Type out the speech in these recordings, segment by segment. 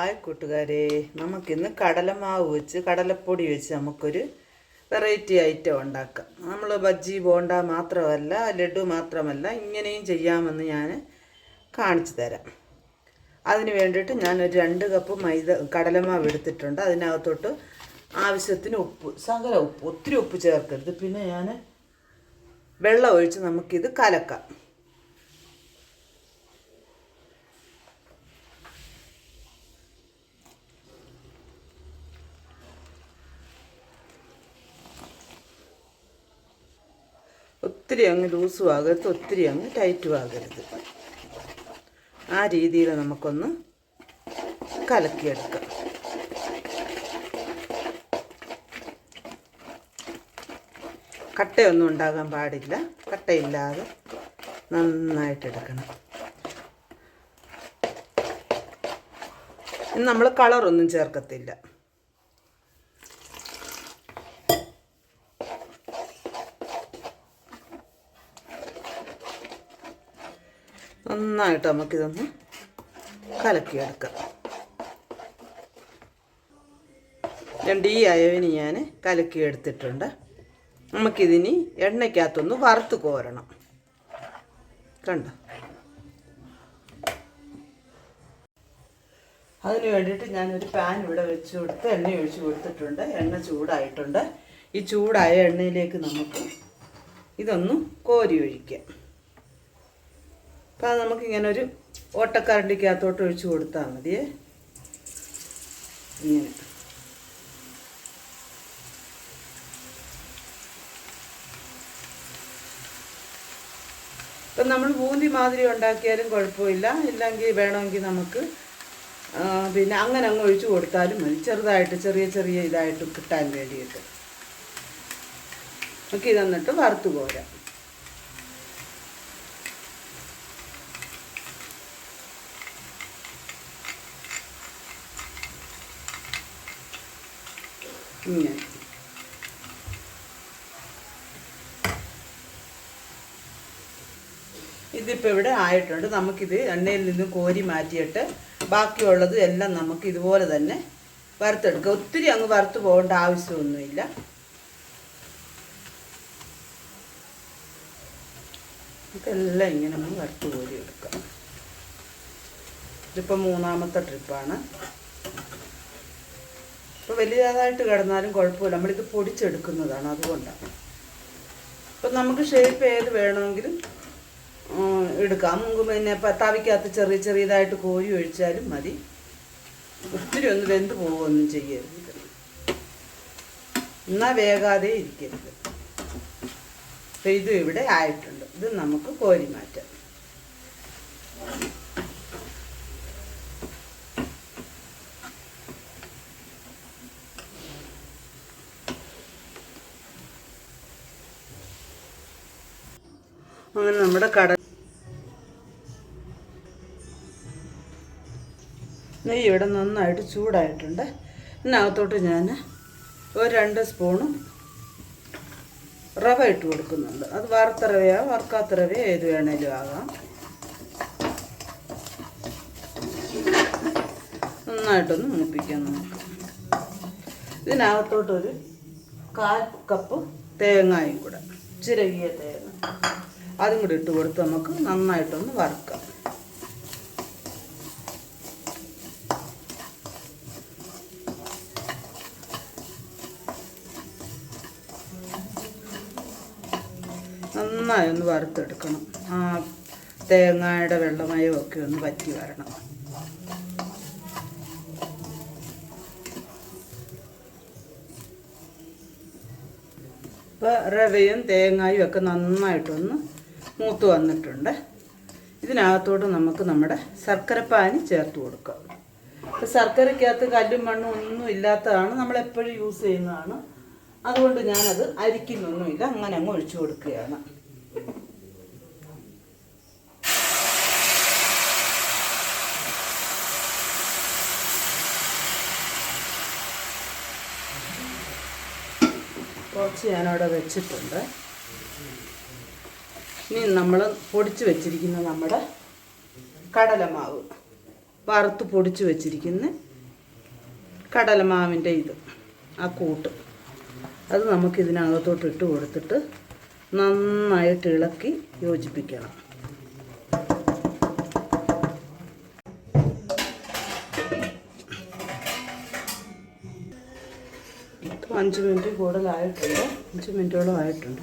Hi കൂട്ടുകാരെ. നമുക്കിന്ന് കടലമാവ് വെച്ച് കടലപ്പൊടി വെച്ച് നമുക്കൊരു വെറൈറ്റി ഐറ്റം ഉണ്ടാക്കാം. നമ്മൾ ബജ്ജി ബോണ്ട മാത്രമല്ല ലഡു മാത്രമല്ല ഇങ്ങനെയും ചെയ്യാമെന്ന് ഞാൻ കാണിച്ചു തരാം. അതിന് വേണ്ടിയിട്ട് ഞാനൊരു രണ്ട് കപ്പ് മൈദ കടലമാവ് എടുത്തിട്ടുണ്ട്. അതിനകത്തോട്ട് ആവശ്യത്തിന് ഉപ്പ് സകല ഉപ്പ് ഒത്തിരി ഉപ്പ് ചേർക്കരുത്. പിന്നെ ഞാൻ വെള്ളം ഒഴിച്ച് നമുക്കിത് കലക്കാം. ഒത്തിരി അങ്ങ് ലൂസും ആകരുത് ഒത്തിരി അങ്ങ് ടൈറ്റും ആകരുത്. ആ രീതിയിൽ നമുക്കൊന്ന് കലക്കിയെടുക്കാം. കട്ടയൊന്നും ഉണ്ടാകാൻ പാടില്ല. കട്ടയില്ലാതെ നന്നായിട്ട് എടുക്കണം. നമ്മൾ കളറൊന്നും ചേർക്കത്തില്ല. നന്നായിട്ട് നമുക്കിതൊന്ന് കലക്കിയെടുക്കാം. രണ്ട് ഈ അയവിന് ഞാൻ കലക്കി എടുത്തിട്ടുണ്ട് നമുക്കിതിനി എണ്ണയ്ക്കകത്തൊന്ന് വറുത്ത് കോരണം. കണ്ടോ? അതിന് വേണ്ടിയിട്ട് ഞാനൊരു പാൻ ഇവിടെ വെച്ച് കൊടുത്ത് എണ്ണ ഒഴിച്ച് കൊടുത്തിട്ടുണ്ട്. എണ്ണ ചൂടായിട്ടുണ്ട്. ഈ ചൂടായ എണ്ണയിലേക്ക് നമുക്ക് ഇതൊന്ന് കോരി ഒഴിക്കാം. അപ്പം അത് നമുക്കിങ്ങനെ ഒരു ഓട്ടക്കരണ്ടിക്കകത്തോട്ട് ഒഴിച്ചു കൊടുത്താൽ മതിയേ. ഇങ്ങനെ. ഇപ്പം നമ്മൾ ബൂന്തി മാതിരി ഉണ്ടാക്കിയാലും കുഴപ്പമില്ല. ഇല്ലെങ്കിൽ വേണമെങ്കിൽ നമുക്ക് പിന്നെ അങ്ങനെ അങ്ങ് ഒഴിച്ചു കൊടുത്താലും മതി. ചെറുതായിട്ട് ചെറിയ ചെറിയ ഇതായിട്ട് കിട്ടാൻ വേണ്ടിയിട്ട്. നമുക്ക് ഇതെന്നിട്ട് വറുത്തു പോരാം ഇങ്ങനെ ഇതിപ്പോൾ ഇവിടെ ആയിട്ടുണ്ട്. നമുക്കിത് എണ്ണയിൽ നിന്ന് കോരി മാറ്റിയിട്ട് ബാക്കിയുള്ളത് എല്ലാം നമുക്ക് ഇതുപോലെ തന്നെ വറുത്തെടുക്കുക ഒത്തിരി അങ്ങ് വറുത്ത് പോകേണ്ട ആവശ്യമൊന്നുമില്ല. ഇതെല്ലാം ഇങ്ങനെ ഒന്ന് വറുത്ത് കോരി എടുക്കാം ഇതിപ്പോൾ മൂന്നാമത്തെ ട്രിപ്പാണ്. വലിയതായിട്ട് കിടന്നാലും കുഴപ്പമില്ല. നമ്മളിത് പൊടിച്ചെടുക്കുന്നതാണ് അതുകൊണ്ടാണ്. അപ്പം നമുക്ക് ഷേപ്പ് ഏത് വേണമെങ്കിലും എടുക്കാം. നമുക്ക് പിന്നെ തവിക്കകത്ത് ചെറിയ ചെറിയതായിട്ട് കോരി ഒഴിച്ചാലും മതി. ഒത്തിരി ഒന്ന് വെന്ത് പോവുകയൊന്നും ചെയ്യരുത്. എന്നാൽ വേകാതെ ഇരിക്കരുത്. അപ്പം ഇതും ഇവിടെ ആയിട്ടുണ്ട്. ഇത് നമുക്ക് കോരി അങ്ങനെ നമ്മുടെ കട നെയ്യ് ഇവിടെ നന്നായിട്ട് ചൂടായിട്ടുണ്ട്. ഇതിനകത്തോട്ട് ഞാൻ ഒരു രണ്ട് സ്പൂണും റവ ഇട്ട് കൊടുക്കുന്നുണ്ട്. അത് വറുത്ത റവയോ വറുക്കാത്ത റവയോ ഏത് വേണേലും ആകാം. നന്നായിട്ടൊന്ന് മൂപ്പിക്കാം നമുക്ക്. ഇതിനകത്തോട്ടൊരു കാൽ കപ്പ് തേങ്ങയും കൂടെ ചിരകിയ തേങ്ങ. അതും കൂടി ഇട്ട് കൊടുത്ത് നമുക്ക് നന്നായിട്ടൊന്ന് വറുക്കാം. നന്നായി ഒന്ന് വറുത്തെടുക്കണം. ആ തേങ്ങയുടെ വെള്ളമയം ഒക്കെ ഒന്ന് വറ്റി വരണം. ഇപ്പോൾ റവയും തേങ്ങയും ഒക്കെ നന്നായിട്ടൊന്ന് മൂത്ത് വന്നിട്ടുണ്ട്. ഇതിനകത്തോട്ട് നമുക്ക് നമ്മുടെ ശർക്കരപ്പാനി ചേർത്ത് കൊടുക്കാം. ഇപ്പോൾ ശർക്കരയ്ക്കകത്ത് കല്ലും മണ്ണും ഒന്നും ഇല്ലാത്തതാണ്. നമ്മളെപ്പോഴും യൂസ് ചെയ്യുന്നതാണ്. അതുകൊണ്ട് ഞാനത് അരിക്കുന്നൊന്നുമില്ല. അങ്ങനെ അങ്ങ് ഒഴിച്ചു കൊടുക്കുകയാണ്. കുറച്ച് ഞാനവിടെ വെച്ചിട്ടുണ്ട്. ഇനി നമ്മൾ പൊടിച്ച് വെച്ചിരിക്കുന്ന നമ്മുടെ കടലമാവ്. വറുത്ത് പൊടിച്ച് വെച്ചിരിക്കുന്ന കടലമാവിന്റെ ഇത് ആ കൂട്ട്. അത് നമുക്ക് ഇതിനകത്തോട്ട് ഇട്ട് കൊടുത്തിട്ട് നന്നായിട്ട് ഇളക്കി യോജിപ്പിക്കണം. അഞ്ച് മിനിറ്റ് കൂടുതലായിട്ടുണ്ട്. അഞ്ച് മിനിറ്റോളം ആയിട്ടുണ്ട്.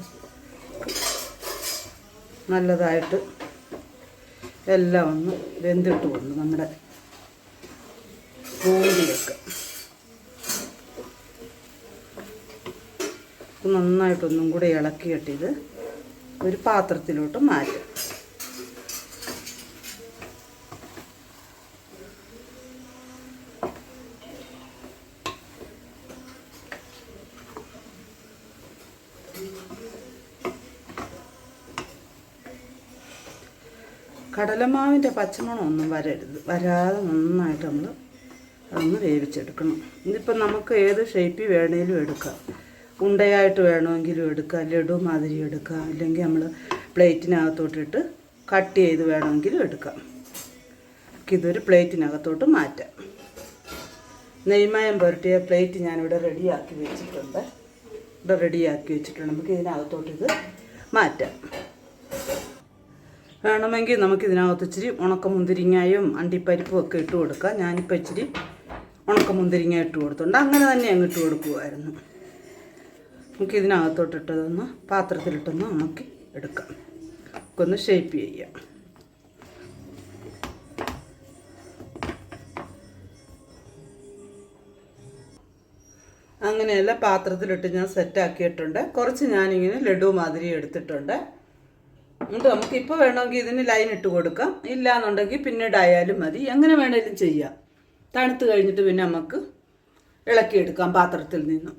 നല്ലതായിട്ട് എല്ലാം ഒന്ന് വെന്തിട്ട് വന്നു നമ്മുടെ ബോണ്ടിയൊക്കെ ഇത് നന്നായിട്ടൊന്നും കൂടെ ഇളക്കിയിട്ടിത് ഒരു പാത്രത്തിലോട്ട് മാറ്റാം. കടലമാവിന്റെ പച്ചമണമൊന്നും വരരുത്. വരാതെ നന്നായിട്ട് നമ്മൾ അതൊന്ന് വേവിച്ചെടുക്കണം. ഇതിപ്പം നമുക്ക് ഏത് ഷേപ്പിൽ വേണേലും എടുക്കാം. ഉണ്ടയായിട്ട് വേണമെങ്കിലും എടുക്കാം. ലഡു മാതിരി എടുക്കാം. അല്ലെങ്കിൽ നമ്മൾ പ്ലേറ്റിനകത്തോട്ടിട്ട് കട്ട് ചെയ്ത് വേണമെങ്കിലും എടുക്കാം. ഇതൊരു പ്ലേറ്റിനകത്തോട്ട് മാറ്റാം. നെയ്മയം പുരട്ടിയ പ്ലേറ്റ് ഞാനിവിടെ റെഡിയാക്കി വെച്ചിട്ടുണ്ട്. ഇവിടെ റെഡിയാക്കി വെച്ചിട്ടുണ്ട്. നമുക്ക് ഇതിനകത്തോട്ട് ഇത് മാറ്റാം. വേണമെങ്കിൽ നമുക്ക് ഇതിനകത്ത് ഇച്ചിരി ഉണക്കമുന്തിരിങ്ങയും അണ്ടിപ്പരിപ്പും ഒക്കെ ഇട്ട് കൊടുക്കാം. ഞാനിപ്പോൾ ഇച്ചിരി ഉണക്കമുന്തിരിങ്ങ ഇട്ട് കൊടുത്തുണ്ട്. അങ്ങനെ തന്നെ അങ്ങ് ഇട്ട് കൊടുക്കുമായിരുന്നു നമുക്ക് ഇതിനകത്തോട്ടിട്ടതൊന്ന് പാത്രത്തിലിട്ടൊന്ന് നമുക്ക് എടുക്കാം. നമുക്കൊന്ന് ഷേപ്പ് ചെയ്യാം. അങ്ങനെയല്ല പാത്രത്തിലിട്ട് ഞാൻ സെറ്റാക്കിയിട്ടുണ്ട് കുറച്ച് ഞാനിങ്ങനെ ലഡു മാതിരി എടുത്തിട്ടുണ്ട്. എന്നിട്ട് നമുക്ക് ഇപ്പോൾ വേണമെങ്കിൽ ഇതിന് ലൈൻ ഇട്ട് കൊടുക്കാം. ഇല്ലാന്നുണ്ടെങ്കിൽ പിന്നീട് ആയാലും മതി. എങ്ങനെ വേണേലും ചെയ്യാം. തണുത്ത് കഴിഞ്ഞിട്ട് പിന്നെ നമുക്ക് ഇളക്കിയെടുക്കാം പാത്രത്തിൽ നിന്നും.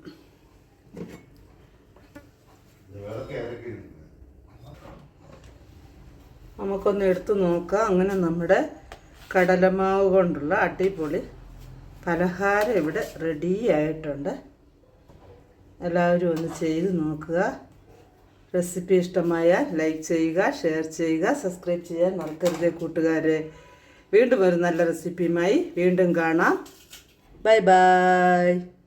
നമുക്കൊന്ന് എടുത്തു നോക്കാം. അങ്ങനെ നമ്മുടെ കടലമാവ് കൊണ്ടുള്ള അടിപൊളി പലഹാരം ഇവിടെ റെഡി ആയിട്ടുണ്ട്. എല്ലാവരും ഒന്ന് ചെയ്ത് നോക്കുക. റെസിപ്പി ഇഷ്ടമായാൽ ലൈക്ക് ചെയ്യുക ഷെയർ ചെയ്യുക സബ്സ്ക്രൈബ് ചെയ്യാൻ മറക്കരുത് കൂട്ടുകാരെ. വീണ്ടും ഒരു നല്ല റെസിപ്പിയുമായി വീണ്ടും കാണാം. Bye bye.